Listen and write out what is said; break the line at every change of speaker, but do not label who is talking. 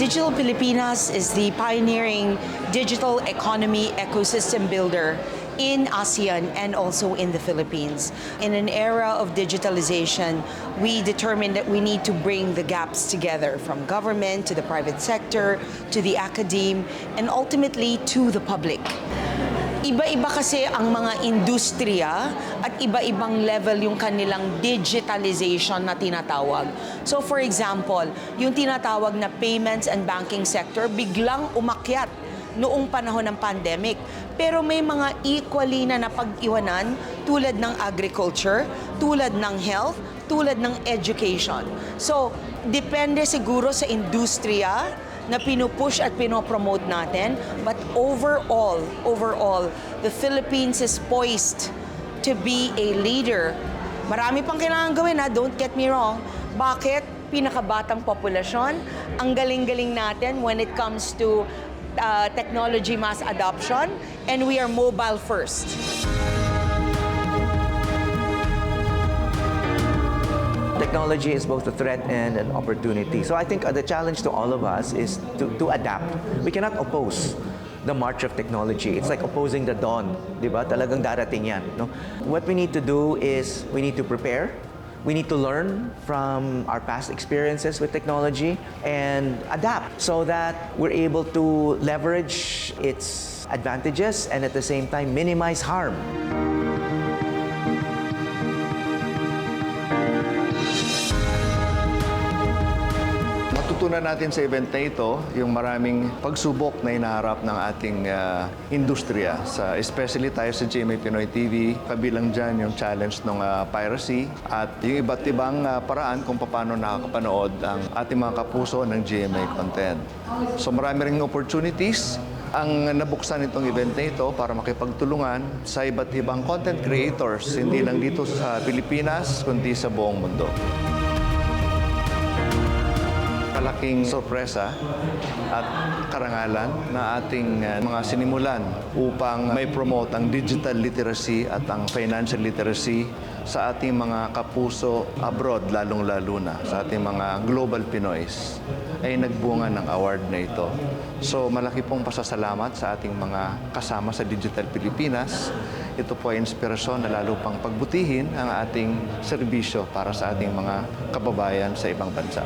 Digital Pilipinas is the pioneering digital economy ecosystem builder in ASEAN and also in the Philippines. In an era of digitalization, we determined that we need to bring the gaps together from government to the private sector to the academe and ultimately to the public. Iba-iba kasi ang mga industriya at iba-ibang level yung kanilang digitalization na tinatawag. So for example, yung tinatawag na payments and banking sector biglang umakyat noong panahon ng pandemic. Pero may mga equally na napag-iwanan tulad ng agriculture, tulad ng health, tulad ng education. So, depende siguro sa industriya na pinupush at pinopromote natin. But overall, overall, the Philippines is poised to be a leader. Marami pang kailangan gawin ha, don't get me wrong. Bakit? Pinakabatang populasyon, ang galing-galing natin when it comes to uh, technology mass adoption, and we are mobile first.
Technology is both a threat and an opportunity. So I think uh, the challenge to all of us is to, to adapt. We cannot oppose the march of technology. It's like opposing the dawn, di ba? Talagang darating yan. No? What we need to do is we need to prepare. We need to learn from our past experiences with technology and adapt so that we're able to leverage its advantages and at the same time minimize harm.
Matutunan natin sa event na ito yung maraming pagsubok na inaharap ng ating ah, industriya. Sa, especially tayo sa GMA Pinoy TV, kabilang dyan yung challenge ng ah, piracy at yung iba't ibang ah, paraan kung paano nakakapanood ang ating mga kapuso ng GMA content. So marami ring opportunities ang nabuksan itong event na ito para makipagtulungan sa iba't ibang content creators, hindi lang dito sa Pilipinas, kundi sa buong mundo malaking sorpresa at karangalan na ating uh, mga sinimulan upang may promote ang digital literacy at ang financial literacy sa ating mga kapuso abroad, lalong-lalo na sa ating mga global Pinoys ay nagbunga ng award na ito. So malaki pong pasasalamat sa ating mga kasama sa Digital Pilipinas. Ito po ay inspirasyon na lalo pang pagbutihin ang ating serbisyo para sa ating mga kababayan sa ibang bansa.